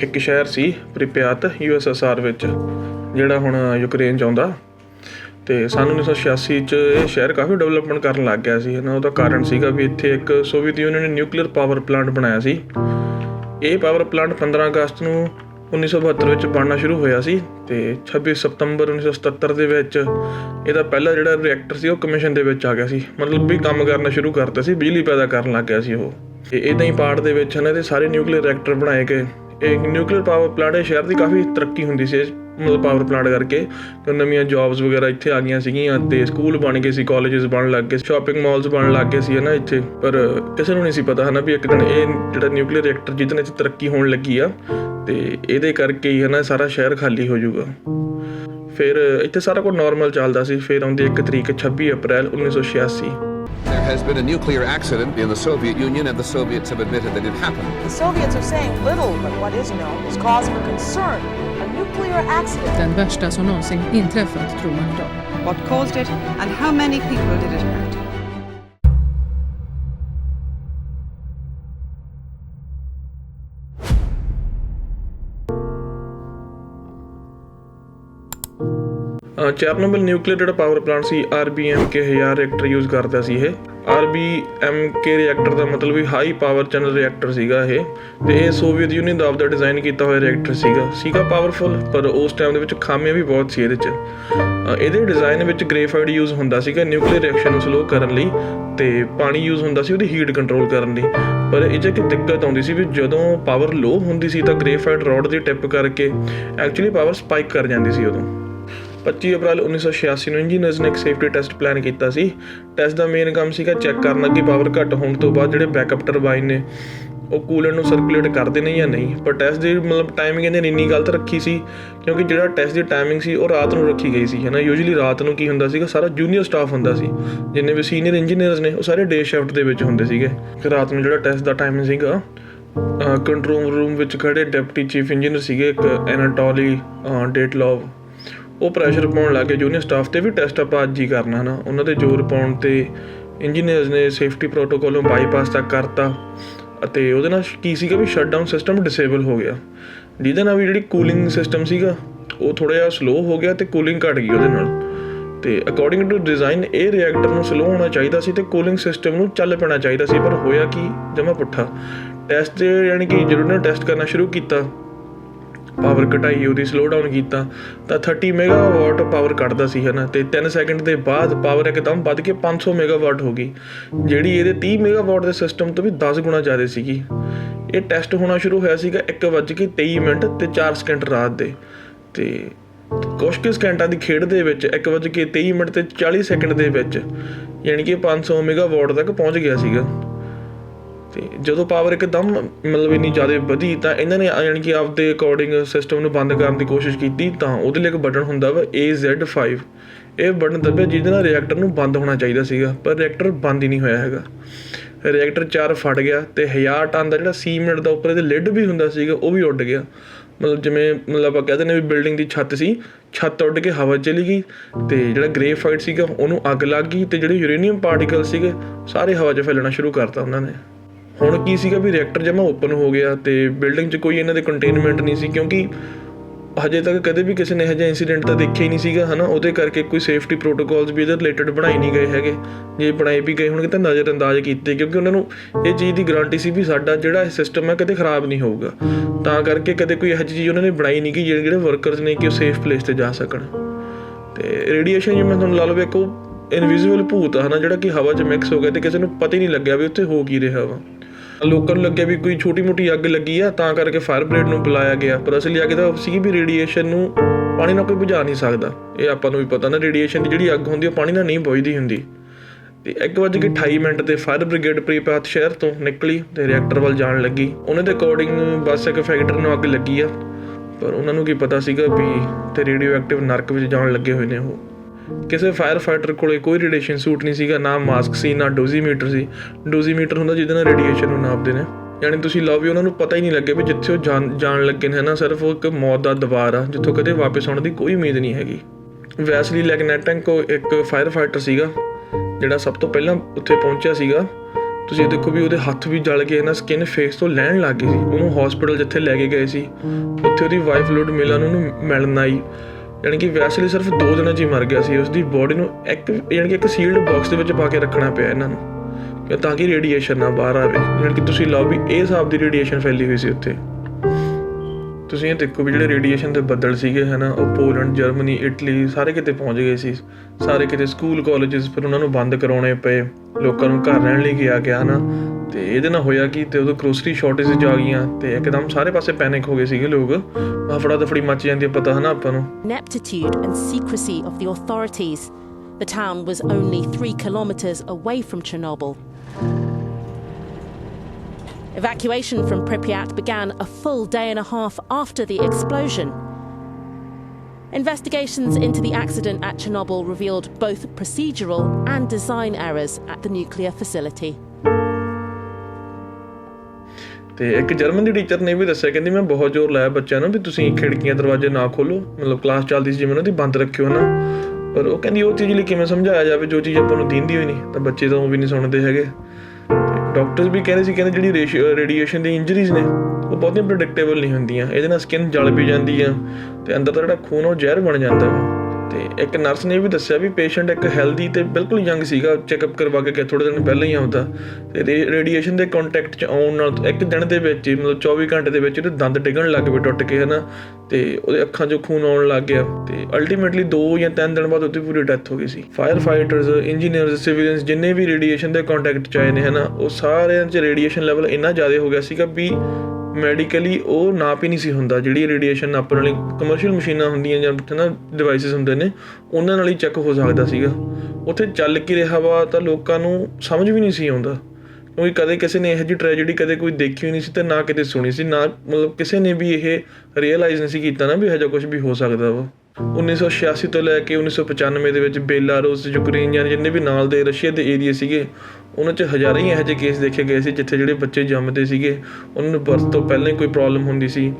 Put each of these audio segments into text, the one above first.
ਇੱਕ ਸ਼ਹਿਰ ਸੀ ਪ੍ਰਿਪਿਆਤ ਯੂਐਸਐਸਆਰ ਵਿੱਚ, ਜਿਹੜਾ ਹੁਣ ਯੂਕਰੇਨ ਚ ਆਉਂਦਾ। ਤੇ ਸਨ 1986 ਚ ਇਹ ਸ਼ਹਿਰ ਕਾਫੀ ਡਿਵੈਲਪਮੈਂਟ ਕਰਨ ਲੱਗ ਗਿਆ ਸੀ। ਇਹਨਾਂ ਉਹਦਾ ਕਾਰਨ ਸੀਗਾ ਵੀ ਇੱਥੇ ਇੱਕ ਸੋਵੀਅਤ ਯੂਨੀਅਨ ਨੇ ਨਿਊਕਲੀਅਰ ਪਾਵਰ ਪਲਾਂਟ ਬਣਾਇਆ ਸੀ। ਇਹ ਪਾਵਰ ਪਲਾਂਟ 15 ਅਗਸਤ ਨੂੰ 1972 ਵਿੱਚ ਬਣਨਾ ਸ਼ੁਰੂ ਹੋਇਆ ਸੀ ਤੇ 26 ਸਤੰਬਰ 1977 ਦੇ ਵਿੱਚ ਇਹਦਾ ਪਹਿਲਾ ਜਿਹੜਾ ਰਿਐਕਟਰ ਸੀ, ਉਹ ਕਮਿਸ਼ਨ ਦੇ ਵਿੱਚ ਆ ਗਿਆ ਸੀ। ਮਤਲਬ ਵੀ ਕੰਮ ਕਰਨਾ ਸ਼ੁਰੂ ਕਰਤਾ ਸੀ, ਬਿਜਲੀ ਪੈਦਾ ਕਰਨ ਲੱਗ ਗਿਆ ਸੀ ਉਹ। ਤੇ ਇਦਾਂ ਹੀ ਪਾਰਟ ਦੇ ਵਿੱਚ ਹਨ, ਇਹਦੇ ਸਾਰੇ ਨਿਊਕਲੀਅਰ ਰਿਐਕਟਰ ਬਣਾਏ ਗਏ। ਇਹ ਨਿਊਕਲੀਅਰ ਪਾਵਰ ਪਲਾਂਟ ਇਹ ਸ਼ਹਿਰ ਦੀ ਕਾਫੀ ਤਰੱਕੀ ਹੁੰਦੀ ਸੀ ਮਤਲਬ ਪਾਵਰ ਪਲਾਂਟ ਕਰਕੇ। ਕਿ ਨਵੀਆਂ ਜੌਬਸ ਵਗੈਰਾ ਇੱਥੇ ਆ ਗਈਆਂ ਸੀਗੀਆਂ ਤੇ ਸਕੂਲ ਬਣ ਗਏ ਸੀ ਕਾਲਜਸ ਬਣ ਲੱਗ ਗਏ ਸ਼ਾਪਿੰਗ ਮਾਲਸ ਬਣ ਲੱਗ ਗਏ ਸੀ ਹਨਾ ਇੱਥੇ। ਪਰ ਕਿਸੇ ਨੂੰ ਨਹੀਂ ਸੀ ਪਤਾ ਹਨਾ ਵੀ ਇੱਕ ਦਿਨ ਇਹ ਜਿਹੜਾ ਨਿਊਕਲੀਅਰ ਰਿਐਕਟਰ ਜਿਹਦੇ ਨਾਲ ਤਰੱਕੀ ਹੋਣ ਲੱਗੀ ਆ, ਤੇ ਇਹਦੇ ਕਰਕੇ ਹੀ ਹਨਾ ਸਾਰਾ ਸ਼ਹਿਰ ਖਾਲੀ ਹੋ ਜਾਊਗਾ। ਫਿਰ ਇੱਥੇ ਸਾਰਾ ਕੁਝ ਨਾਰਮਲ ਚੱਲਦਾ ਸੀ, ਫਿਰ ਆਉਂਦੀ ਇੱਕ ਤਰੀਕ 26 ਅਪ੍ਰੈਲ 1986 There has been a nuclear accident in the Soviet Union, and the Soviets have admitted that it happened. The Soviets are saying little, but what is known is cause for concern. A nuclear accident. Den värsta som någonsin inträffat, tror man idag. what caused it, and how many people did it hurt. Chernobyl nuclear ਜਿਹੜਾ power plant ਸੀ RBMK 1000 reactor use ਕਰਦਾ ਸੀ ਇਹ। RBMK reactor ਦਾ ਮਤਲਬ ਵੀ high power channel reactor ਸੀਗਾ ਇਹ। ਤੇ ਇਹ ਸੋਵੀਅਤ ਯੂਨੀਅਨ ਦਾ ਆਪਦਾ ਡਿਜ਼ਾਈਨ ਕੀਤਾ ਹੋਇਆ ਰਿਐਕਟਰ ਸੀਗਾ। ਸੀਗਾ ਪਾਵਰਫੁਲ ਪਰ ਉਸ ਟਾਈਮ ਦੇ ਵਿੱਚ ਖਾਮੀਆਂ ਵੀ ਬਹੁਤ ਸੀ ਇਹਦੇ 'ਚ। ਇਹਦੇ ਡਿਜ਼ਾਈਨ ਵਿੱਚ ਗ੍ਰੇਫਾਈਟ ਯੂਜ਼ ਹੁੰਦਾ ਸੀਗਾ ਨਿਊਕਲੀਅਰ ਰਿਐਕਸ਼ਨ ਨੂੰ ਸਲੋ ਕਰਨ ਲਈ ਤੇ ਪਾਣੀ ਯੂਜ਼ ਹੁੰਦਾ ਸੀ ਉਹਦੀ ਹੀਟ ਕੰਟਰੋਲ ਕਰਨ ਲਈ। ਪਰ ਇਹ 'ਚ ਇੱਕ ਦਿੱਕਤ ਆਉਂਦੀ ਸੀ ਵੀ ਜਦੋਂ ਪਾਵਰ ਲੋ ਹੁੰਦੀ ਸੀ ਤਾਂ ਗ੍ਰੇਫਾਈਡ ਰੋਡ ਦੀ ਟਿਪ ਕਰਕੇ ਐਕਚੁਅਲੀ ਪਾਵਰ ਸਪਾਈਕ ਕਰ ਜਾਂਦੀ ਸੀ ਉਦੋਂ। 25 ਅਪ੍ਰੈਲ 1986 ਨੂੰ ਇੰਜੀਨੀਅਰਸ ਨੇ ਇੱਕ ਸੇਫਟੀ ਟੈਸਟ ਪਲਾਨ ਕੀਤਾ ਸੀ। ਟੈਸਟ ਦਾ ਮੇਨ ਕੰਮ ਸੀਗਾ ਚੈੱਕ ਕਰਨਾ ਕਿ ਪਾਵਰ ਘੱਟ ਹੋਣ ਤੋਂ ਬਾਅਦ ਜਿਹੜੇ ਬੈਕਅਪ ਟਰਬਾਈਨ ਨੇ, ਉਹ ਕੂਲੈਂਟ ਨੂੰ ਸਰਕੂਲੇਟ ਕਰਦੇ ਨੇ ਜਾਂ ਨਹੀਂ। ਪਰ ਟੈਸਟ ਦੀ ਮਤਲਬ ਟਾਈਮਿੰਗ ਇਹਨੇ ਇੰਨੀ ਗਲਤ ਰੱਖੀ ਸੀ, ਕਿਉਂਕਿ ਜਿਹੜਾ ਟੈਸਟ ਦੀ ਟਾਈਮਿੰਗ ਸੀ, ਉਹ ਰਾਤ ਨੂੰ ਰੱਖੀ ਗਈ ਸੀ, ਹੈ ਨਾ? ਯੂਜੂਲੀ ਰਾਤ ਨੂੰ ਕੀ ਹੁੰਦਾ ਸੀਗਾ, ਸਾਰਾ ਜੂਨੀਅਰ ਸਟਾਫ ਹੁੰਦਾ ਸੀ, ਜਿੰਨੇ ਵੀ ਸੀਨੀਅਰ ਇੰਜੀਨੀਅਰਸ ਨੇ, ਉਹ ਸਾਰੇ ਡੇ ਸ਼ਿਫਟ ਦੇ ਵਿੱਚ ਹੁੰਦੇ ਸੀਗੇ। ਕਿ ਰਾਤ ਨੂੰ ਜਿਹੜਾ ਟੈਸਟ ਦਾ ਟਾਈਮਿੰਗ ਸੀਗਾ ਕੰਟਰੋਲ ਰੂਮ ਵਿੱਚ ਖੜੇ ਡਿਪਟੀ ਚੀਫ ਇੰਜੀਨੀਅਰ ਸੀਗੇ, ਇੱਕ ਐਨਾਟੋਲੀ ਡੇਟਲੋਵ ਉਹ ਪ੍ਰੈਸ਼ਰ ਪਾਉਣ ਲੱਗੇ ਜੂਨੀਅਰ ਸਟਾਫ ਤੇ ਵੀ ਟੈਸਟ ਆਪਾਂ ਅੱਜ ਹੀ ਕਰਨਾ ਹਨਾ। ਉਹਨਾਂ 'ਤੇ ਜ਼ੋਰ ਪਾਉਣ ਤੇ ਇੰਜੀਨੀਅਰਸ ਨੇ ਸੇਫਟੀ ਪ੍ਰੋਟੋਕਾਲ ਨੂੰ ਬਾਈਪਾਸ ਤੱਕ ਕਰਤਾ ਅਤੇ ਉਹਦੇ ਨਾਲ ਕੀ ਸੀਗਾ ਵੀ ਸ਼ਟਡਾਊਨ ਸਿਸਟਮ ਡਿਸੇਬਲ ਹੋ ਗਿਆ। ਜਿਹਦੇ ਨਾਲ ਵੀ ਜਿਹੜੀ ਕੂਲਿੰਗ ਸਿਸਟਮ ਸੀਗਾ, ਉਹ ਥੋੜਾ ਜਿਹਾ ਸਲੋ ਹੋ ਗਿਆ ਤੇ ਕੂਲਿੰਗ ਘਟ ਗਈ ਉਹਦੇ ਨਾਲ। ਤੇ ਅਕੋਰਡਿੰਗ ਟੂ ਡਿਜ਼ਾਈਨ ਇਹ ਰਿਐਕਟਰ ਨੂੰ ਸਲੋ ਹੋਣਾ ਚਾਹੀਦਾ ਸੀ ਤੇ ਕੂਲਿੰਗ ਸਿਸਟਮ ਨੂੰ ਚੱਲ ਪੈਣਾ ਚਾਹੀਦਾ ਸੀ, ਪਰ ਹੋਇਆ ਕੀ? ਜਮਾ ਪੁੱਠਾ। ਟੈਸਟ ਦੇ ਯਾਨੀ ਕਿ ਜਦੋਂ ਨੇ ਟੈਸਟ ਕਰਨਾ ਸ਼ੁਰੂ ਕੀਤਾ ਪਾਵਰ ਘਟਾਈ, ਉਹਦੀ ਸਲੋ ਡਾਊਨ ਕੀਤਾ, ਤਾਂ 30 ਮੈਗਾਵਾਟ ਪਾਵਰ ਕੱਢਦਾ ਸੀ, ਹਨਾ, ਤੇ 3 ਸੈਕਿੰਡ ਦੇ ਬਾਅਦ ਪਾਵਰ ਇੱਕਦਮ ਵੱਧ ਕੇ 500 ਮੈਗਾਵਾਟ ਹੋ ਗਈ, ਜਿਹੜੀ ਇਹਦੇ 30 ਮੈਗਾਵਾਟ ਦੇ ਸਿਸਟਮ ਤੋਂ ਵੀ 10 ਗੁਣਾ ਜ਼ਿਆਦਾ ਸੀਗੀ। ਇਹ ਟੈਸਟ ਹੋਣਾ ਸ਼ੁਰੂ ਹੋਇਆ ਸੀਗਾ 1:23 ਮਿੰਟ ਤੇ 4 ਸਕਿੰਟ ਰਾਤ ਦੇ, ਤੇ ਕੁਝ ਕੁ ਸਕਿੰਟਾਂ ਦੀ ਖੇਡ ਦੇ ਵਿੱਚ 1:23 ਮਿੰਟ ਤੇ 40 ਸੈਕਿੰਡ ਦੇ ਵਿੱਚ, ਯਾਨੀ ਕਿ 500 ਮੈਗਾਵਾਟ ਤੱਕ ਪਹੁੰਚ ਗਿਆ ਸੀਗਾ। ਤੇ ਜਦੋਂ ਪਾਵਰ ਇੱਕਦਮ ਮਤਲਬ ਇੰਨੀ ਜ਼ਿਆਦਾ ਵਧੀ ਤਾਂ ਇਹਨਾਂ ਨੇ ਯਾਨੀ ਕਿ ਆਪਦੇ ਅਕੋਰਡਿੰਗ ਸਿਸਟਮ ਨੂੰ ਬੰਦ ਕਰਨ ਦੀ ਕੋਸ਼ਿਸ਼ ਕੀਤੀ ਤਾਂ ਉਹਦੇ ਲਈ ਇੱਕ ਬਟਨ ਹੁੰਦਾ ਵਾ AZ5 ਇਹ ਬਟਨ ਦੱਬਿਆ ਜਿਹਦੇ ਨਾਲ ਰਿਐਕਟਰ ਨੂੰ ਬੰਦ ਹੋਣਾ ਚਾਹੀਦਾ ਸੀਗਾ ਪਰ ਰਿਐਕਟਰ ਬੰਦ ਹੀ ਨਹੀਂ ਹੋਇਆ ਹੈਗਾ। ਰਿਐਕਟਰ 4 ਫਟ ਗਿਆ ਤੇ 1000 ਟਨ ਦਾ ਜਿਹੜਾ ਸੀਮੈਂਟ ਦਾ ਉੱਪਰ ਇਹਦੇ ਲਿਡ ਵੀ ਹੁੰਦਾ ਸੀਗਾ ਉਹ ਵੀ ਉੱਡ ਗਿਆ। ਮਤਲਬ ਜਿਵੇਂ ਮਤਲਬ ਆਪਾਂ ਕਹਿੰਦੇ ਨੇ ਵੀ ਬਿਲਡਿੰਗ ਦੀ ਛੱਤ ਸੀ ਛੱਤ ਉੱਡ ਕੇ ਹਵਾ ਚਲੀ ਗਈ ਤੇ ਜਿਹੜਾ ਗ੍ਰੇਫਾਈਟ ਸੀਗਾ ਉਹਨੂੰ ਅੱਗ ਲੱਗ ਗਈ ਤੇ ਜਿਹੜੇ ਯੂਰੇਨੀਅਮ ਪਾਰਟੀਕਲ ਸੀਗੇ ਸਾਰੇ ਹਵਾ 'ਚ ਫੈਲਣਾ ਸ਼ੁਰੂ ਕਰਤਾ ਉਹਨਾਂ ਨੇ। ਹੁਣ ਕੀ ਸੀਗਾ ਵੀ ਰਿਐਕਟਰ ਜਮਾ ਓਪਨ ਹੋ ਗਿਆ ਤੇ ਬਿਲਡਿੰਗ 'ਚ ਕੋਈ ਇਹਨਾਂ ਦੇ ਕੰਟੇਨਮੈਂਟ ਨਹੀਂ ਸੀ, ਕਿਉਂਕਿ ਹਜੇ ਤੱਕ ਕਦੇ ਵੀ ਕਿਸੇ ਨੇ ਇਹੋ ਜਿਹਾ ਇਨਸੀਡੈਂਟ ਤਾਂ ਦੇਖਿਆ ਹੀ ਨਹੀਂ ਸੀਗਾ, ਹਨਾ? ਉਹਦੇ ਕਰਕੇ ਕੋਈ ਸੇਫਟੀ ਪ੍ਰੋਟੋਕਾਲਸ ਵੀ ਇਹਦੇ ਰਿਲੇਟਡ ਬਣਾਏ ਨਹੀਂ ਗਏ ਹੈਗੇ। ਜੇ ਬਣਾਏ ਵੀ ਗਏ ਹੋਣਗੇ ਤਾਂ ਨਜ਼ਰ ਅੰਦਾਜ਼ ਕੀਤੇ, ਕਿਉਂਕਿ ਉਹਨਾਂ ਨੂੰ ਇਹ ਚੀਜ਼ ਦੀ ਗਾਰੰਟੀ ਸੀ ਵੀ ਸਾਡਾ ਜਿਹੜਾ ਇਹ ਸਿਸਟਮ ਹੈ ਕਦੇ ਖਰਾਬ ਨਹੀਂ ਹੋਊਗਾ। ਤਾਂ ਕਰਕੇ ਕਦੇ ਕੋਈ ਇਹੋ ਜਿਹੀ ਚੀਜ਼ ਉਹਨਾਂ ਨੇ ਬਣਾਈ ਨਹੀਂ ਕਿ ਜਿਹੜੇ ਜਿਹੜੇ ਵਰਕਰਸ ਨੇ ਕਿ ਉਹ ਸੇਫ ਪਲੇਸ ਤੇ ਜਾ ਸਕਣ। ਤੇ ਰੇਡੀਏਸ਼ਨ ਜਿਵੇਂ ਤੁਹਾਨੂੰ ਲਾ ਲਓ ਵੀ ਇੱਕ ਉਹ ਇਨਵਿਜ਼ੀਬਲ ਭੂਤ ਆ ਨਾ ਜਿਹੜਾ ਕਿ ਹਵਾ 'ਚ ਮਿਕਸ ਹੋ ਗਿਆ ਤੇ ਕਿਸੇ ਨੂੰ ਪਤਾ ਹੀ ਨਹੀਂ ਲੱਗਿਆ ਵੀ ਉੱਥੇ ਹੋ ਕੀ ਰਿਹਾ ਵਾ। ਲੋਕਾਂ ਨੂੰ ਲੱਗਿਆ ਵੀ ਕੋਈ ਛੋਟੀ ਮੋਟੀ ਅੱਗ ਲੱਗੀ ਆ, ਤਾਂ ਕਰਕੇ ਫਾਇਰ ਬ੍ਰਿਗੇਡ ਨੂੰ ਬੁਲਾਇਆ ਗਿਆ। ਪਰ ਅਸਲੀ ਅੱਗ ਤਾਂ ਸੀ ਵੀ ਰੇਡੀਏਸ਼ਨ ਨੂੰ ਪਾਣੀ ਨਾਲ ਕੋਈ ਬੁਝਾ ਨਹੀਂ ਸਕਦਾ। ਇਹ ਆਪਾਂ ਨੂੰ ਵੀ ਪਤਾ ਨਾ ਰੇਡੀਏਸ਼ਨ ਦੀ ਜਿਹੜੀ ਅੱਗ ਹੁੰਦੀ ਉਹ ਪਾਣੀ ਨਾਲ ਨਹੀਂ ਬੁਝਦੀ ਹੁੰਦੀ। ਤੇ 1:28 ਮਿੰਟ ਤੇ ਫਾਇਰ ਬ੍ਰਿਗੇਡ ਪ੍ਰੀਪਾਤ ਸ਼ਹਿਰ ਤੋਂ ਨਿਕਲੀ ਤੇ ਰਿਐਕਟਰ ਵੱਲ ਜਾਣ ਲੱਗੀ। ਉਹਨਾਂ ਦੇ ਅਕੋਰਡਿੰਗ ਬਸ ਇੱਕ ਫੈਕਟਰੀ ਨੂੰ ਅੱਗ ਲੱਗੀ ਆ। ਪਰ ਉਹਨਾਂ ਨੂੰ ਕੀ ਪਤਾ ਸੀਗਾ ਵੀ ਤੇ ਰੇਡੀਓ ਐਕਟਿਵ ਨਰਕ ਵਿੱਚ ਜਾਣ ਲੱਗੇ ਹੋਏ ਨੇ ਉਹ। ਕਿਸੇ ਫਾਇਰ ਫਾਈਟਰ ਕੋਲੇ ਕੋਈ ਰੇਡੀਏਸ਼ਨ ਸੂਟ ਨਹੀਂ ਸੀਗਾ, ਨਾ ਮਾਸਕ ਸੀ, ਨਾ ਡੋਜ਼ੀਮੀਟਰ ਸੀ। ਡੋਜ਼ੀਮੀਟਰ ਹੁੰਦਾ ਜਿਹਦੇ ਨਾਲ ਰੇਡੀਏਸ਼ਨ ਨੂੰ ਨਾਪਦੇ ਨੇ। ਯਾਨੀ ਤੁਸੀਂ ਲਓ ਵੀ ਉਹਨਾਂ ਨੂੰ ਪਤਾ ਹੀ ਨਹੀਂ ਲੱਗਿਆ ਵੀ ਜਿੱਥੇ ਉਹ ਜਾਣ ਜਾਣ ਲੱਗੇ ਨੇ ਨਾ ਸਿਰਫ ਉਹ ਇੱਕ ਮੌਤ ਦਾ ਦਵਾਰ ਆ, ਜਿੱਥੋਂ ਕਦੇ ਵਾਪਸ ਆਉਣ ਦੀ ਕੋਈ ਉਮੀਦ ਨਹੀਂ ਹੈਗੀ। ਵੈਸਲੀ ਲੈਗਨੈਟੈਂਕੋ ਇੱਕ ਫਾਇਰ ਫਾਈਟਰ ਸੀਗਾ, ਜਿਹੜਾ ਸਭ ਤੋਂ ਪਹਿਲਾਂ ਉੱਥੇ ਪਹੁੰਚਿਆ ਸੀਗਾ। ਤੁਸੀਂ ਦੇਖੋ ਵੀ ਉਹਦੇ ਹੱਥ ਵੀ ਜਲ ਗਏ ਨਾ ਸਕਿਨ ਫੇਸ ਤੋਂ ਲੈਣ ਲੱਗ ਗਈ ਸੀ। ਉਹਨੂੰ ਹਸਪੀਟਲ ਜਿੱਥੇ ਲੈ ਕੇ ਗਏ ਸੀ, ਉੱਥੇ ਉਹਦੀ ਵਾਈਫ ਲੋਡ ਮਿਲਨ ਉਹਨੂੰ ਮਿਲਣ ਆਈ। ਯਾਨੀ ਕਿ ਵੈਸੇ ਸਿਰਫ 2 ਦਿਨਾਂ 'ਚ ਹੀ ਮਰ ਗਿਆ ਸੀ ਉਸ ਦੀ ਬੋਡੀ ਨੂੰ ਇੱਕ ਯਾਨੀ ਕਿ ਇੱਕ ਸੀਲਡ ਬਾਕਸ ਦੇ ਵਿੱਚ ਪਾ ਕੇ ਰੱਖਣਾ ਪਿਆ ਇਹਨਾਂ ਨੂੰ। ਤਾਂ ਕਿ ਰੇਡੀਏਸ਼ਨ ਨਾ ਬਾਹਰ ਆਵੇ। ਯਾਨੀ ਕਿ ਤੁਸੀਂ ਲਓ ਵੀ, ਇਹ ਹਿਸਾਬ ਦੀ ਰੇਡੀਏਸ਼ਨ ਫੈਲੀ ਹੋਈ ਸੀ ਉੱਥੇ। ਤੁਸੀਂ ਇਹ ਦੇਖੋ ਵੀ ਜਿਹੜੇ ਰੇਡੀਏਸ਼ਨ ਦੇ ਬੱਦਲ ਸੀਗੇ, ਹਨਾ, ਉਹ ਪੋਲੈਂਡ, ਜਰਮਨੀ, ਇਟਲੀ ਸਾਰੇ ਕਿਤੇ ਪਹੁੰਚ ਗਏ ਸੀ। ਸਾਰੇ ਕਿਤੇ ਸਕੂਲ ਕਾਲਜਸ ਫਿਰ ਉਹਨਾਂ ਨੂੰ ਬੰਦ ਕਰਾਉਣੇ ਪਏ। ਲੋਕਾਂ ਨੂੰ ਘਰ ਰਹਿਣ ਲਈ ਕਿਹਾ ਗਿਆ, ਹਨਾ। ਤੇ ਇਹਦੇ ਨਾਲ ਹੋਇਆ ਕਿ ਤੇ ਉਦੋਂ ਗਰੋਸਰੀ ਸ਼ਾਰਟੇਜਸ ਆ ਗਈਆਂ ਤੇ ਇੱਕਦਮ ਸਾਰੇ ਪਾਸੇ ਪੈਨਿਕ ਹੋ ਗਏ ਸੀਗੇ ਲੋਕ। ਹਫੜਾ ਦਫੜੀ ਮੱਚ ਜਾਂਦੀ ਹੈ ਪਤਾ, ਹਨਾ, ਆਪਾਂ ਨੂੰ। Ineptitude and secrecy of the authorities. The town was only three kilometres away from Chernobyl. Evacuation from Pripyat began a full day and a half after the explosion. Investigations into the accident at Chernobyl revealed both procedural and design errors at the nuclear facility. ਤੇ ਇੱਕ German ਦੀ teacher ਨੇ ਵੀ ਦੱਸਿਆ ਕਹਿੰਦੀ ਮੈਂ ਬਹੁਤ ਜ਼ੋਰ ਲਾਇਆ ਬੱਚਿਆਂ ਨੂੰ ਵੀ ਤੁਸੀਂ ਖਿੜਕੀਆਂ ਦਰਵਾਜ਼ੇ ਨਾ ਖੋਲੋ ਮਤਲਬ ਕਲਾਸ ਚੱਲਦੀ ਸੀ ਜਿਵੇਂ ਉਹਨਾਂ ਦੀ ਬੰਦ ਰੱਖਿਓ ਨਾ ਪਰ ਉਹ ਕਹਿੰਦੀ ਉਹ ਚੀਜ਼ ਲਈ ਕਿਵੇਂ ਸਮਝਾਇਆ ਜਾਵੇ ਜੋ ਚੀਜ਼ ਆਪਾਂ ਨੂੰ ਦੀਂਦੀ ਹੋਈ ਨਹੀਂ ਤਾਂ ਬੱਚੇ ਤਾਂ ਉਹ ਵੀ ਨਹੀਂ ਸੁਣਦੇ ਹੈਗੇ ਡਾਕਟਰਸ ਵੀ ਕਹਿੰਦੇ ਸੀ, ਕਹਿੰਦੇ ਜਿਹੜੀ ਰੇਡੀਏਸ਼ਨ ਦੀ ਇੰਜਰੀਜ਼ ਨੇ, ਉਹ ਬਹੁਤੀਆਂ ਪ੍ਰੈਡਿਕਟੇਬਲ ਨਹੀਂ ਹੁੰਦੀਆਂ। ਇਹਦੇ ਨਾਲ ਸਕਿਨ ਜਲ ਵੀ ਜਾਂਦੀ ਆ ਤੇ ਅੰਦਰ ਦਾ ਜਿਹੜਾ ਖੂਨ ਆ, ਉਹ ਜ਼ਹਿਰ ਬਣ ਜਾਂਦਾ ਵਾ। ਤੇ ਇੱਕ ਨਰਸ ਨੇ ਵੀ ਦੱਸਿਆ ਵੀ ਪੇਸ਼ੈਂਟ ਇੱਕ ਹੈਲਦੀ ਤੇ ਬਿਲਕੁਲ ਯੰਗ ਸੀਗਾ ਚੈੱਕਅਪ ਕਰਵਾ ਕੇ ਕਿ ਥੋੜੇ ਦਿਨ ਪਹਿਲਾਂ ਹੀ ਆਉਂਦਾ। ਤੇ ਰੇਡੀਏਸ਼ਨ ਦੇ ਕੰਟੈਕਟ ਚ ਆਉਣ ਨਾਲ ਇੱਕ ਦਿਨ ਦੇ ਵਿੱਚ ਹੀ, ਮਤਲਬ 24 ਘੰਟੇ ਦੇ ਵਿੱਚ ਉਹਦੇ ਦੰਦ ਡਿੱਗਣ ਲੱਗ ਪਏ ਟੁੱਟ ਕੇ, ਹਨਾ। ਤੇ ਉਹਦੇ ਅੱਖਾਂ 'ਚੋਂ ਖੂਨ ਆਉਣ ਲੱਗ ਗਿਆ। ਤੇ ਅਲਟੀਮੇਟਲੀ 2 ਜਾਂ 3 ਦਿਨ ਬਾਅਦ ਉਹਦੀ ਪੂਰੀ ਡੈਥ ਹੋ ਗਈ ਸੀ। ਫਾਇਰ ਫਾਈਟਰਸ ਇੰਜੀਨੀਅਰਸ ਸਿਵਿਲੀਅਨਸ ਜਿੰਨੇ ਵੀ ਰੇਡੀਏਸ਼ਨ ਦੇ ਕੰਟੈਕਟ ਚ ਆਏ ਨੇ, ਹਨਾ, ਉਹ ਸਾਰਿਆਂ 'ਚ ਰੇਡੀਏਸ਼ਨ ਲੈਵਲ ਇੰਨਾ ਜ਼ਿਆਦਾ ਹੋ ਗਿਆ ਸੀਗਾ ਵੀ ਮੈਡੀਕਲੀ ਉਹ ਨਾਪ ਹੀ ਨਹੀਂ ਸੀ ਹੁੰਦਾ, ਜਿਹੜੀ ਰੇਡੀਏਸ਼ਨ ਨਾਪਣ ਵਾਲੀ ਕਮਰਸ਼ੀਅਲ ਮਸ਼ੀਨਾਂ ਹੁੰਦੀਆਂ ਜਾਂ ਹਨਾ ਡਿਵਾਈਸਸ ਹੁੰਦੇ ਨੇ, ਉਹਨਾਂ ਨਾਲ ਹੀ ਚੈੱਕ ਹੋ ਸਕਦਾ ਸੀਗਾ। ਉੱਥੇ ਚੱਲ ਕੀ ਰਿਹਾ ਵਾ ਤਾਂ ਲੋਕਾਂ ਨੂੰ ਸਮਝ ਵੀ ਨਹੀਂ ਸੀ ਆਉਂਦਾ। ਕਿਉਂਕਿ ਕਦੇ ਕਿਸੇ ਨੇ ਇਹੋ ਜਿਹੀ ਟ੍ਰੈਜੇਡੀ ਕਦੇ ਕੋਈ ਦੇਖੀ ਹੋਈ ਨਹੀਂ ਸੀ ਤੇ ਨਾ ਕਿਤੇ ਸੁਣੀ ਸੀ, ਨਾ ਮਤਲਬ ਕਿਸੇ ਨੇ ਵੀ ਇਹ ਰੀਅਲਾਈਜ਼ ਨਹੀਂ ਸੀ ਕੀਤਾ ਨਾ ਵੀ ਇਹੋ ਜਿਹਾ ਕੁਝ ਵੀ ਹੋ ਸਕਦਾ ਵਾ। 1986 ਤੋਂ ਲੈ ਕੇ 1995 ਦੇ ਵਿੱਚ ਬੇਲਾਰੂਸ ਯੂਕਰੇਨ ਜਾਂ ਜਿੰਨੇ ਵੀ ਨਾਲ ਦੇ ਰਸ਼ੀਆ ਦੇ ਏਰੀਆ ਸੀਗੇ ਉਹਨਾਂ 'ਚ ਹਜ਼ਾਰਾਂ ਹੀ ਇਹੋ ਜਿਹੇ ਕੇਸ ਦੇਖੇ ਗਏ ਸੀ ਜਿੱਥੇ ਜਿਹੜੇ ਬੱਚੇ ਜੰਮਦੇ ਸੀਗੇ, ਉਹਨਾਂ ਨੂੰ ਬਰਥ ਤੋਂ ਪਹਿਲਾਂ ਹੀ ਕੋਈ ਪ੍ਰੋਬਲਮ ਹੁੰਦੀ ਸੀ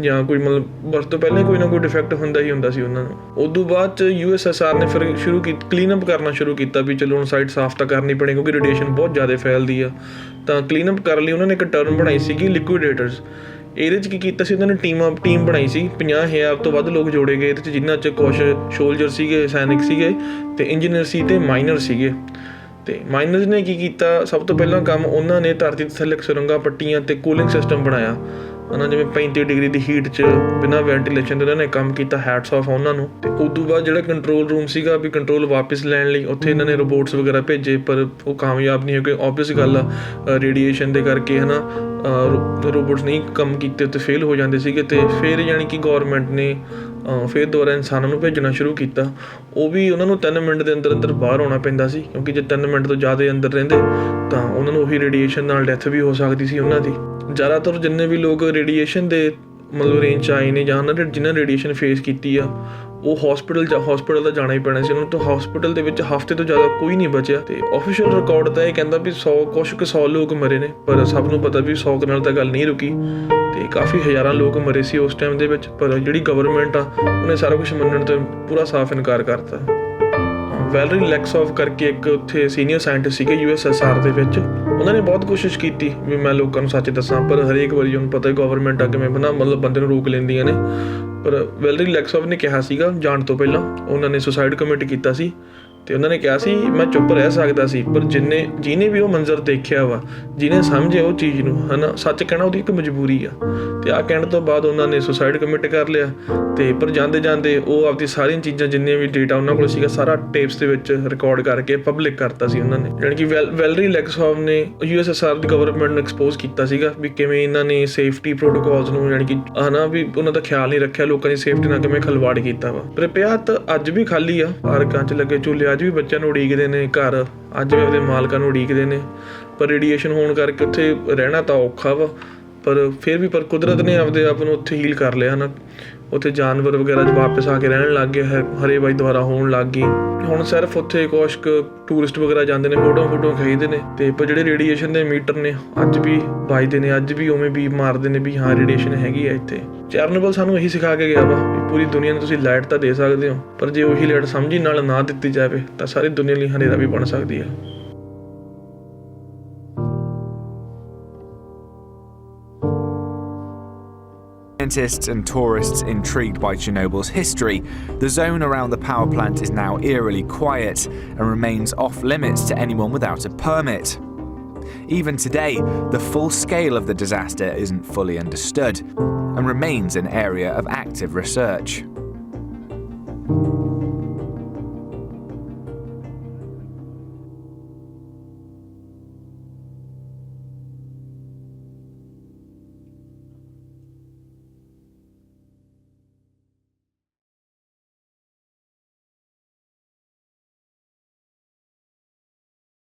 ਜਾਂ ਕੋਈ ਮਤਲਬ ਬਰਥ ਤੋਂ ਪਹਿਲਾਂ ਹੀ ਕੋਈ ਨਾ ਕੋਈ ਡਿਫੈਕਟ ਹੁੰਦਾ ਹੀ ਹੁੰਦਾ ਸੀ ਉਹਨਾਂ ਨੂੰ। ਉਦੋਂ ਬਾਅਦ ਚ ਯੂਐਸਐਸਆਰ ਨੇ ਫਿਰ ਸ਼ੁਰੂ ਕੀਤਾ ਕਲੀਨ ਅਪ ਕਰਨਾ ਸ਼ੁਰੂ ਕੀਤਾ ਵੀ ਚਲੋ ਹੁਣ ਸਾਈਟ ਸਾਫ਼ ਤਾਂ ਕਰਨੀ ਪੈਣੀ ਕਿਉਂਕਿ ਰੇਡੀਏਸ਼ਨ ਬਹੁਤ ਜ਼ਿਆਦਾ ਫੈਲਦੀ ਆ। ਤਾਂ ਕਲੀਨ ਅਪ ਕਰਨ ਲਈ ਉਹਨਾਂ ਨੇ ਇੱਕ ਟਰਮ ਬਣਾਈ ਸੀਗੀ ਲਿਕੁਇਡੇਟਰਸ ਇਹਦੇ ਚ ਕੀ ਕੀਤਾ ਸੀ, ਉਹਨਾਂ ਨੇ ਟੀਮਾਂ ਟੀਮ ਬਣਾਈ ਸੀ 50000 ਤੋਂ ਵੱਧ ਲੋਕ ਜੋੜੇ ਗਏ, ਇਹਦੇ ਚ ਜਿਨ੍ਹਾਂ ਚ ਕੁਝ ਸੋਲਜਰ ਸੀਗੇ, ਸੈਨਿਕ ਸੀਗੇ ਤੇ ਇੰਜੀਨੀਅਰ ਸੀ ਤੇ ਮਾਈਨਰ ਸੀਗੇ। ਤੇ ਮਾਈਨਰਸ ਨੇ ਕੀ ਕੀਤਾ? ਸਭ ਤੋਂ ਪਹਿਲਾਂ ਕੰਮ ਉਹਨਾਂ ਨੇ ਧਰਤੀ ਦੇ ਥੱਲੇ ਸੁਰੰਗਾਂ ਪੱਟੀਆਂ ਤੇ ਕੂਲਿੰਗ ਸਿਸਟਮ ਬਣਾਇਆ। ਉਹਨਾਂ ਜਿਵੇਂ 35 ਡਿਗਰੀ ਦੀ ਹੀਟ 'ਚ ਬਿਨਾਂ ਵੈਂਟੀਲੇਸ਼ਨ ਦੇ ਉਹਨਾਂ ਨੇ ਕੰਮ ਕੀਤਾ ਹੈਟਸ ਆਫ ਉਹਨਾਂ ਨੂੰ। ਤੇ ਉਸ ਤੋਂ ਬਾਅਦ ਜਿਹੜਾ ਕੰਟਰੋਲ ਰੂਮ ਸੀਗਾ ਵੀ ਕੰਟਰੋਲ ਵਾਪਸ ਲੈਣ ਲਈ ਉੱਥੇ ਇਹਨਾਂ ਨੇ ਰੋਬੋਟਸ ਵਗੈਰਾ ਭੇਜੇ, ਪਰ ਉਹ ਕਾਮਯਾਬ ਨਹੀਂ ਹੋਏ ਆਬਵੀਅਸ ਗੱਲ ਆ ਰੇਡੀਏਸ਼ਨ ਦੇ ਕਰਕੇ ਹਨਾ ਰੋਬੋਟਸ ਨਹੀਂ ਕੰਮ ਕੀਤੇ ਤੇ ਫੇਲ ਹੋ ਜਾਂਦੇ ਸੀਗੇ ਤੇ ਫਿਰ ਯਾਨੀ ਕਿ ਗਵਰਨਮੈਂਟ ਨੇ ਫਿਰ ਦੁਬਾਰਾ ਇਨਸਾਨਾਂ ਨੂੰ ਭੇਜਣਾ ਸ਼ੁਰੂ ਕੀਤਾ। ਉਹ ਵੀ ਉਹਨਾਂ ਨੂੰ 3 ਮਿੰਟ ਦੇ ਅੰਦਰ ਅੰਦਰ ਬਾਹਰ ਆਉਣਾ ਪੈਂਦਾ ਸੀ, ਕਿਉਂਕਿ ਜੇ 3 ਮਿੰਟ ਤੋਂ ਜ਼ਿਆਦਾ ਅੰਦਰ ਰਹਿੰਦੇ, ਤਾਂ ਉਹਨਾਂ ਨੂੰ ਉਹੀ ਰੇਡੀਏਸ਼ਨ ਨਾਲ ਡੈਥ ਵੀ ਹੋ ਸਕਦੀ ਸੀ ਉਹਨਾਂ ਦੀ। ਜ਼ਿਆਦਾਤਰ ਜਿੰਨੇ ਵੀ ਲੋਕ ਰੇਡੀਏਸ਼ਨ ਦੇ ਮਤਲਬ ਰੇਂਜ 'ਚ ਆਏ ਨੇ ਜਾਂ ਉਹਨਾਂ ਨੇ ਜਿਨ੍ਹਾਂ ਰੇਡੀਏਸ਼ਨ ਫੇਸ ਕੀਤੀ ਆ, ਉਹ ਹਸਪੀਟਲ ਜਾਂ ਹਸਪੀਟਲ ਦਾ ਜਾਣਾ ਹੀ ਪੈਣਾ ਸੀ। ਉਹਨਾਂ ਤੋਂ ਤਾਂ ਹਸਪੀਟਲ ਦੇ ਵਿੱਚ ਹਫ਼ਤੇ ਤੋਂ ਜ਼ਿਆਦਾ ਕੋਈ ਨਹੀਂ ਬਚਿਆ। ਤੇ ਆਫੀਸ਼ੀਅਲ ਰਿਕਾਰਡ ਤਾਂ ਇਹ ਕਹਿੰਦਾ ਵੀ 100 ਕੁਛ ਕੁ 100 ਲੋਕ ਮਰੇ ਨੇ, ਪਰ ਸਭ ਨੂੰ ਪਤਾ ਵੀ 100 ਕੁ ਨਾਲ ਤਾਂ ਗੱਲ ਨਹੀਂ ਰੁਕੀ। ਤੇ ਕਾਫੀ ਹਜ਼ਾਰਾਂ ਲੋਕ ਮਰੇ ਸੀ ਉਸ ਟਾਈਮ ਦੇ ਵਿੱਚ, ਪਰ ਜਿਹੜੀ ਗਵਰਨਮੈਂਟ ਆ, ਉਹਨੇ ਸਾਰਾ ਕੁਝ ਮੰਨਣ ਤੋਂ ਪੂਰਾ ਸਾਫ਼ ਇਨਕਾਰ ਕਰਤਾ। ਵੈਲਰੀ ਲੈਕਸੋਫ ਕਰਕੇ ਇੱਕ ਉੱਥੇ ਸੀਨੀਅਰ ਸਾਇੰਟਿਸਟ ਸੀਗੇ ਯੂਐਸਐਸਆਰ ਦੇ ਵਿੱਚ, ਉਹਨਾਂ ਨੇ ਬਹੁਤ ਕੋਸ਼ਿਸ਼ ਕੀਤੀ ਵੀ ਮੈਂ ਲੋਕਾਂ ਨੂੰ ਸੱਚ ਦੱਸਾਂ, ਪਰ ਹਰੇਕ ਵਾਰੀ ਉਹਨੂੰ ਪਤਾ ਹੈ ਗਵਰਨਮੈਂਟ ਆ ਕਿਵੇਂ ਬਣਾ, ਮਤਲਬ ਬੰਦੇ ਨੂੰ ਰੋਕ ਲੈਂਦੀਆਂ ਨੇ। ਪਰ ਵੈਲਰੀ ਲੈਕਸੋਫ ਨੇ ਕਿਹਾ ਸੀਗਾ, ਜਾਣ ਤੋਂ ਪਹਿਲਾਂ ਉਹਨਾਂ ਨੇ ਸੁਸਾਈਡ ਕਮਿਟ ਕੀਤਾ ਸੀ। ਤੇ ਉਹਨਾਂ ਨੇ ਕਿਹਾ ਸੀ, ਮੈਂ ਚੁੱਪ ਰਹਿ ਸਕਦਾ ਸੀ, ਪਰ ਜਿੰਨੇ, ਜਿਹਨੇ ਵੀ ਉਹ ਮੰਜ਼ਰ ਦੇਖਿਆ ਵਾ, ਜਿਹਨੇ ਸਮਝਿਆ ਉਹ ਚੀਜ਼ ਨੂੰ, ਹਨਾ, ਸੱਚ ਕਹਿਣਾ ਉਹਦੀ ਇੱਕ ਮਜਬੂਰੀ ਆ। ਤੇ ਆ ਕਹਿਣ ਤੋਂ ਬਾਅਦ ਉਹਨਾਂ ਨੇ ਸੁਸਾਈਡ ਕਮਿਟ ਕਰ ਲਿਆ। ਤੇ ਪਰ ਜਾਂਦੇ ਜਾਂਦੇ ਉਹ ਆਪਦੀ ਸਾਰੀਆਂ ਚੀਜ਼ਾਂ ਜਿੰਨੀਆਂ ਵੀ ਡੇਟਾ ਉਹਨਾਂ ਕੋਲ ਸੀਗਾ, ਸਾਰਾ ਟੇਪਸ ਦੇ ਵਿੱਚ ਰਿਕਾਰਡ ਕਰਕੇ ਪਬਲਿਕ ਕਰਤਾ ਸੀ ਉਹਨਾਂ ਨੇ। ਯਾਨੀ ਕਿ ਵੈਲ- ਵੈਲਰੀ ਲੈਕਸਹੌਫ ਨੇ ਯੂਐਸਐਸਆਰ ਦੀ ਗਵਰਨਮੈਂਟ ਨੂੰ ਐਕਸਪੋਜ਼ ਕੀਤਾ ਸੀਗਾ ਵੀ ਕਿਵੇਂ ਇਹਨਾਂ ਨੇ ਸੇਫਟੀ ਪ੍ਰੋਟੋਕਾਲਸ ਨੂੰ, ਯਾਨੀ ਕਿ, ਹਨਾ, ਵੀ ਉਹਨਾਂ ਦਾ ਖਿਆਲ ਨਹੀਂ ਰੱਖਿਆ, ਲੋਕਾਂ ਦੀ ਸੇਫਟੀ ਨਾਲ ਕਿਵੇਂ ਖਲਵਾੜ ਕੀਤਾ ਵਾ। ਪ੍ਰਿਪਿਆਤ ਅੱਜ ਵੀ ਖਾਲੀ ਆ, ਪਾਰਕਾਂ 'ਚ ਲੱਗੇ ਝੂਲੇ ਅੱਜ ਵੀ ਬੱਚਿਆਂ ਨੂੰ ਉਡੀਕਦੇ ਨੇ ਘਰ, ਅੱਜ ਵੀ ਆਪਣੇ ਮਾਲਕਾਂ ਨੂੰ ਉਡੀਕਦੇ ਨੇ, ਪਰ ਰੇਡੀਏਸ਼ਨ ਹੋਣ ਕਰਕੇ ਉੱਥੇ ਰਹਿਣਾ ਤਾਂ ਔਖਾ ਵਾ। ਪਰ ਫਿਰ ਵੀ ਪਰ ਕੁਦਰਤ ਨੇ ਆਪਦੇ ਆਪ ਨੂੰ ਉੱਥੇ ਹੀਲ ਕਰ ਲਿਆ ਨਾ ਉੱਥੇ ਜਾਨਵਰ ਵਗੈਰਾ ਜਦ ਵਾਪਸ ਆ ਕੇ ਰਹਿਣ ਲੱਗ ਗਏ ਹ- ਹਰੇ ਬਾਈ ਦੁਆਰਾ ਹੋਣ ਲੱਗ ਗਈ। ਹੁਣ ਸਿਰਫ ਉੱਥੇ ਕੁਛ ਕੁ ਟੂਰਿਸਟ ਵਗੈਰਾ ਜਾਂਦੇ ਨੇ ਫੋਟੋ ਫੋਟੋ ਖਿੱਚਦੇ ਨੇ। ਤੇ ਪਰ ਜਿਹੜੇ ਰੇਡੀਏਸ਼ਨ ਦੇ ਮੀਟਰ ਨੇ ਅੱਜ ਵੀ ਵੱਜਦੇ ਨੇ ਅੱਜ ਵੀ ਉਵੇਂ ਵੀ ਮਾਰਦੇ ਨੇ ਵੀ ਹਾਂ ਰੇਡੀਏਸ਼ਨ ਹੈਗੀ ਆ ਇੱਥੇ। ਚੈਰਨੋਬਲ ਸਾਨੂੰ ਇਹੀ ਸਿਖਾ ਕੇ ਗਿਆ ਵਾ ਵੀ ਪੂਰੀ ਦੁਨੀਆ ਨੂੰ ਤੁਸੀਂ ਲਾਈਟ ਤਾਂ ਦੇ ਸਕਦੇ ਹੋ ਪਰ ਜੇ ਉਹੀ ਲਾਈਟ ਸਮਝੀ ਨਾਲ ਨਾ ਦਿੱਤੀ ਜਾਵੇ ਤਾਂ ਸਾਰੀ ਦੁਨੀਆ ਲਈ ਹਨੇਰਾ ਵੀ ਬਣ ਸਕਦੀ ਹੈ Scientists and tourists intrigued by Chernobyl's history, the zone around the power plant is now eerily quiet and remains off limits to anyone without a permit. Even today, the full scale of the disaster isn't fully understood and remains an area of active research.